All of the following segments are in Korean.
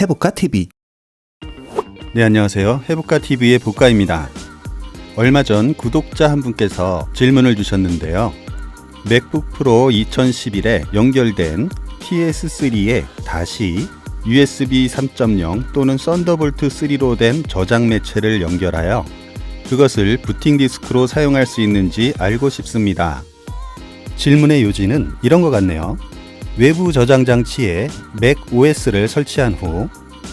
해볼까 TV 네, 안녕하세요. 해볼까 TV의 복가입니다. 얼마 전 구독자 한 분께서 질문을 주셨는데요. 맥북 프로 2011에 연결된 TS3에 다시 USB 3.0 또는 썬더볼트 3로 된 저장 매체를 연결하여 그것을 부팅 디스크로 사용할 수 있는지 알고 싶습니다. 질문의 요지는 이런 것 같네요. 외부 저장 장치에 맥 OS를 설치한 후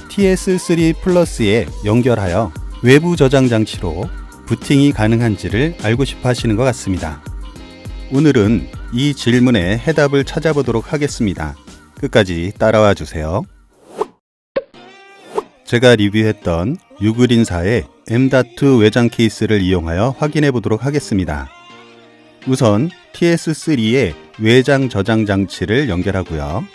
TS3 플러스에 연결하여 외부 저장 장치로 부팅이 가능한지를 알고 싶어 하시는 것 같습니다. 오늘은 이 질문에 해답을 찾아보도록 하겠습니다. 끝까지 따라와 주세요. 제가 리뷰했던 유그린사의 M.2 외장 케이스를 이용하여 확인해 보도록 하겠습니다. 우선 TS3의 외장 저장 장치를 연결하고요.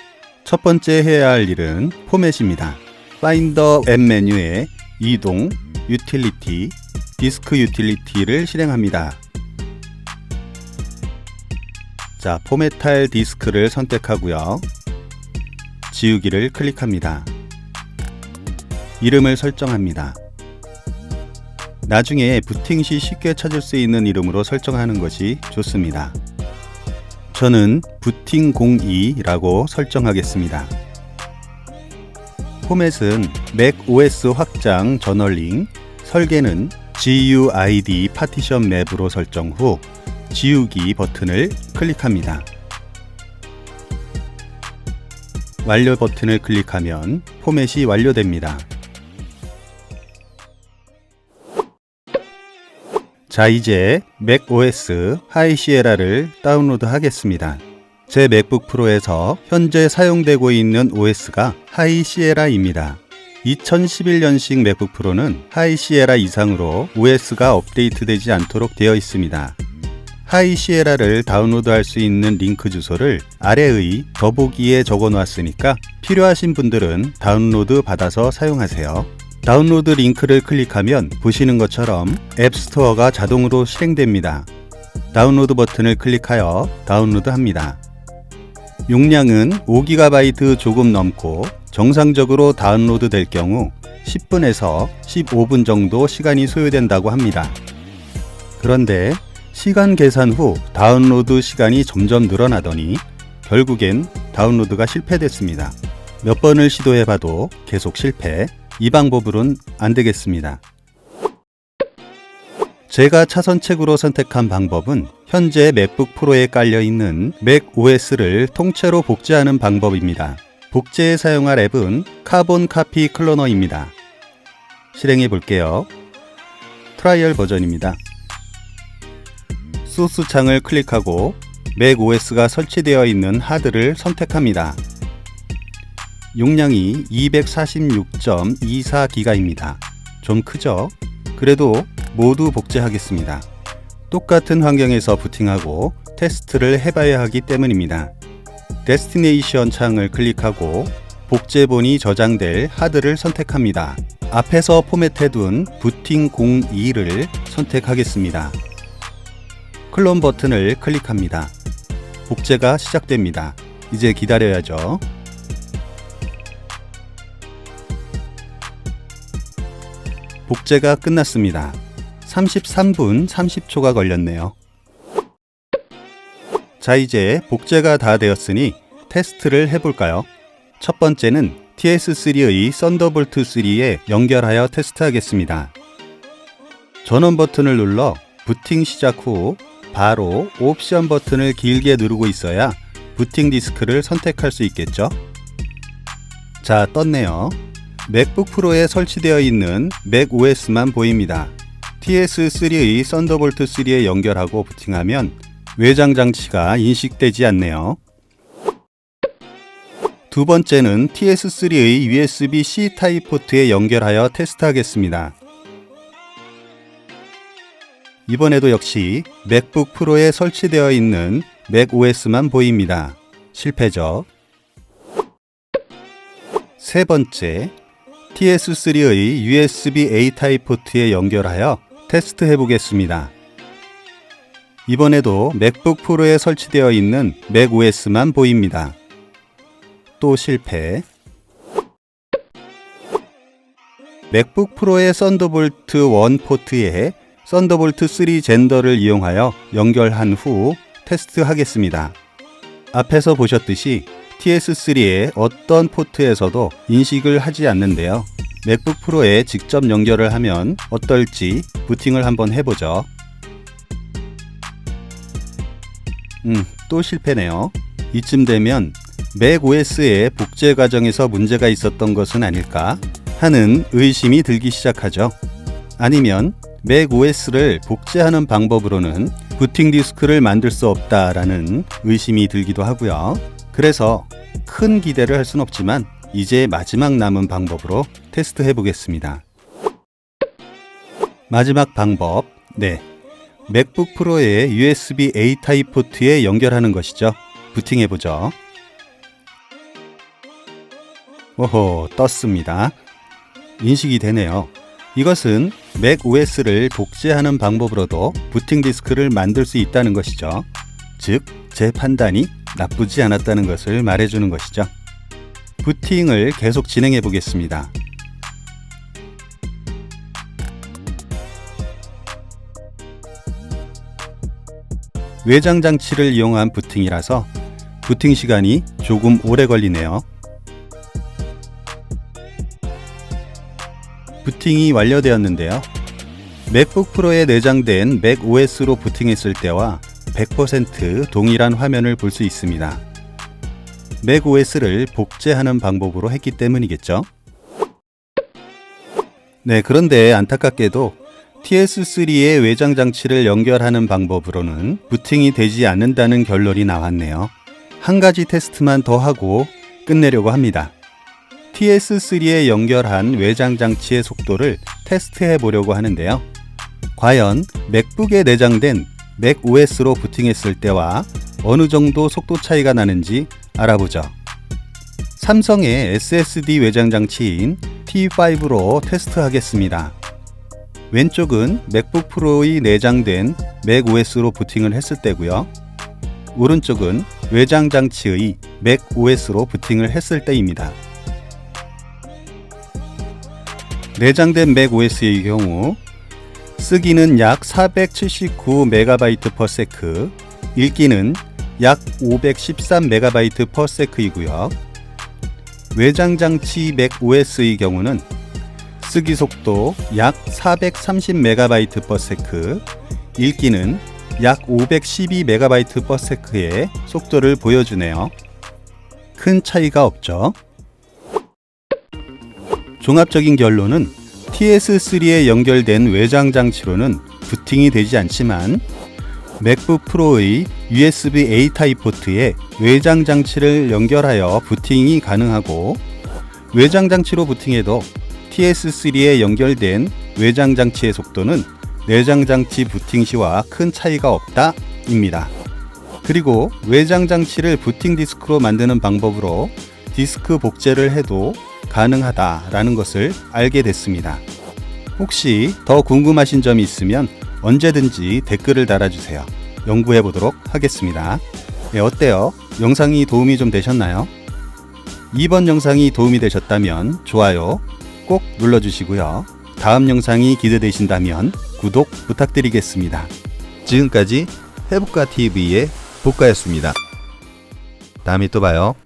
첫 번째 해야 할 일은 포맷입니다. 파인더 앱 메뉴에 이동, 유틸리티, 디스크 유틸리티를 실행합니다. 자, 포맷할 디스크를 선택하고요. 지우기를 클릭합니다. 이름을 설정합니다. 나중에 부팅 시 쉽게 찾을 수 있는 이름으로 설정하는 것이 좋습니다. 저는 부팅 02라고 설정하겠습니다. 포맷은 맥 OS 확장 저널링, 설계는 GUID 파티션 맵으로 설정 후 지우기 버튼을 클릭합니다. 완료 버튼을 클릭하면 포맷이 완료됩니다. 자, 이제 맥 OS 하이시에라를 다운로드 하겠습니다. 제 맥북 프로에서 현재 사용되고 있는 OS가 하이시에라입니다. 2011년식 맥북 프로는 하이시에라 이상으로 OS가 업데이트되지 않도록 되어 있습니다. 하이시에라를 다운로드할 수 있는 링크 주소를 아래의 더보기에 적어 놓았으니까 필요하신 분들은 다운로드 받아서 사용하세요. 다운로드 링크를 클릭하면 보시는 것처럼 앱스토어가 자동으로 실행됩니다. 다운로드 버튼을 클릭하여 다운로드 합니다. 용량은 5GB 조금 넘고 정상적으로 다운로드 될 경우 10분에서 15분 정도 시간이 소요된다고 합니다. 그런데 시간 계산 후 다운로드 시간이 점점 늘어나더니 결국엔 다운로드가 실패됐습니다. 몇 번을 시도해봐도 계속 실패. 이 방법으론 안 되겠습니다. 제가 차선책으로 선택한 방법은 현재 맥북 프로에 깔려 있는 맥 OS를 통째로 복제하는 방법입니다. 복제에 사용할 앱은 카본 카피 클로너입니다. 실행해 볼게요. 트라이얼 버전입니다. 소스 창을 클릭하고 맥 OS가 설치되어 있는 하드를 선택합니다. 용량이 246.24기가입니다. 좀 크죠? 그래도 모두 복제하겠습니다. 똑같은 환경에서 부팅하고 테스트를 해봐야 하기 때문입니다. 데스티네이션 창을 클릭하고 복제본이 저장될 하드를 선택합니다. 앞에서 포맷해둔 부팅 02를 선택하겠습니다. 클론 버튼을 클릭합니다. 복제가 시작됩니다. 이제 기다려야죠. 복제가 끝났습니다. 33분 30초가 걸렸네요. 자, 이제 복제가 다 되었으니 테스트를 해볼까요? 첫 번째는 TS3의 썬더볼트 3에 연결하여 테스트하겠습니다. 전원 버튼을 눌러 부팅 시작 후 바로 옵션 버튼을 길게 누르고 있어야 부팅 디스크를 선택할 수 있겠죠? 자, 떴네요. 맥북 프로에 설치되어 있는 맥 OS만 보입니다. TS3의 썬더볼트 3에 연결하고 부팅하면 외장 장치가 인식되지 않네요. 두 번째는 TS3의 USB-C 타입 포트에 연결하여 테스트하겠습니다. 이번에도 역시 맥북 프로에 설치되어 있는 맥 OS만 보입니다. 실패죠. 세 번째, TS3의 USB-A 타입 포트에 연결하여 테스트 해 보겠습니다. 이번에도 맥북 프로에 설치되어 있는 맥 OS만 보입니다. 또 실패. 맥북 프로의 썬더볼트 1 포트에 썬더볼트 3 젠더를 이용하여 연결한 후 테스트하겠습니다. 앞에서 보셨듯이 TS3의 어떤 포트에서도 인식을 하지 않는데요. 맥북 프로에 직접 연결을 하면 어떨지 부팅을 한번 해보죠. 음, 또 실패네요. 이쯤 되면 맥 OS의 복제 과정에서 문제가 있었던 것은 아닐까 하는 의심이 들기 시작하죠. 아니면 맥 OS를 복제하는 방법으로는 부팅 디스크를 만들 수 없다라는 의심이 들기도 하고요. 그래서 큰 기대를 할 순 없지만 이제 마지막 남은 방법으로 테스트해 보겠습니다. 마지막 방법, 네. 맥북 프로의 USB A 타입 포트에 연결하는 것이죠. 부팅해 보죠. 오호, 떴습니다. 인식이 되네요. 이것은 맥 OS를 복제하는 방법으로도 부팅 디스크를 만들 수 있다는 것이죠. 즉, 제 판단이 나쁘지 않았다는 것을 말해주는 것이죠. 부팅을 계속 진행해 보겠습니다. 외장 장치를 이용한 부팅이라서 부팅 시간이 조금 오래 걸리네요. 부팅이 완료되었는데요. 맥북 프로에 내장된 맥 OS로 부팅했을 때와 100% 동일한 화면을 볼 수 있습니다. 맥 OS를 복제하는 방법으로 했기 때문이겠죠. 네, 그런데 안타깝게도 TS3의 외장 장치를 연결하는 방법으로는 부팅이 되지 않는다는 결론이 나왔네요. 한 가지 테스트만 더 하고 끝내려고 합니다. TS3에 연결한 외장 장치의 속도를 테스트해 보려고 하는데요. 과연 맥북에 내장된 맥 OS로 부팅했을 때와 어느 정도 속도 차이가 나는지 알아보죠. 삼성의 SSD 외장 장치인 T5로 테스트하겠습니다. 왼쪽은 맥북 프로의 내장된 맥 OS로 부팅을 했을 때고요. 오른쪽은 외장 장치의 맥 OS로 부팅을 했을 때입니다. 내장된 맥 OS의 경우 쓰기는 약 479MB/s, 읽기는 약 513MB/s이고요. 외장 장치 맥 OS의 경우는 쓰기 속도 약 430MB/s, 읽기는 약 512MB/s의 속도를 보여주네요. 큰 차이가 없죠. 종합적인 결론은 TS3에 연결된 외장 장치로는 부팅이 되지 않지만 맥북 프로의 USB A 타입 포트에 외장 장치를 연결하여 부팅이 가능하고 외장 장치로 부팅해도 TS3에 연결된 외장 장치의 속도는 내장 장치 부팅 시와 큰 차이가 없다입니다. 그리고 외장 장치를 부팅 디스크로 만드는 방법으로 디스크 복제를 해도 가능하다라는 것을 알게 됐습니다. 혹시 더 궁금하신 점이 있으면 언제든지 댓글을 달아주세요. 연구해 보도록 하겠습니다. 네, 어때요? 영상이 도움이 좀 되셨나요? 이번 영상이 도움이 되셨다면 좋아요 꼭 눌러주시고요. 다음 영상이 기대되신다면 구독 부탁드리겠습니다. 지금까지 해북가 TV의 복가였습니다. 다음에 또 봐요.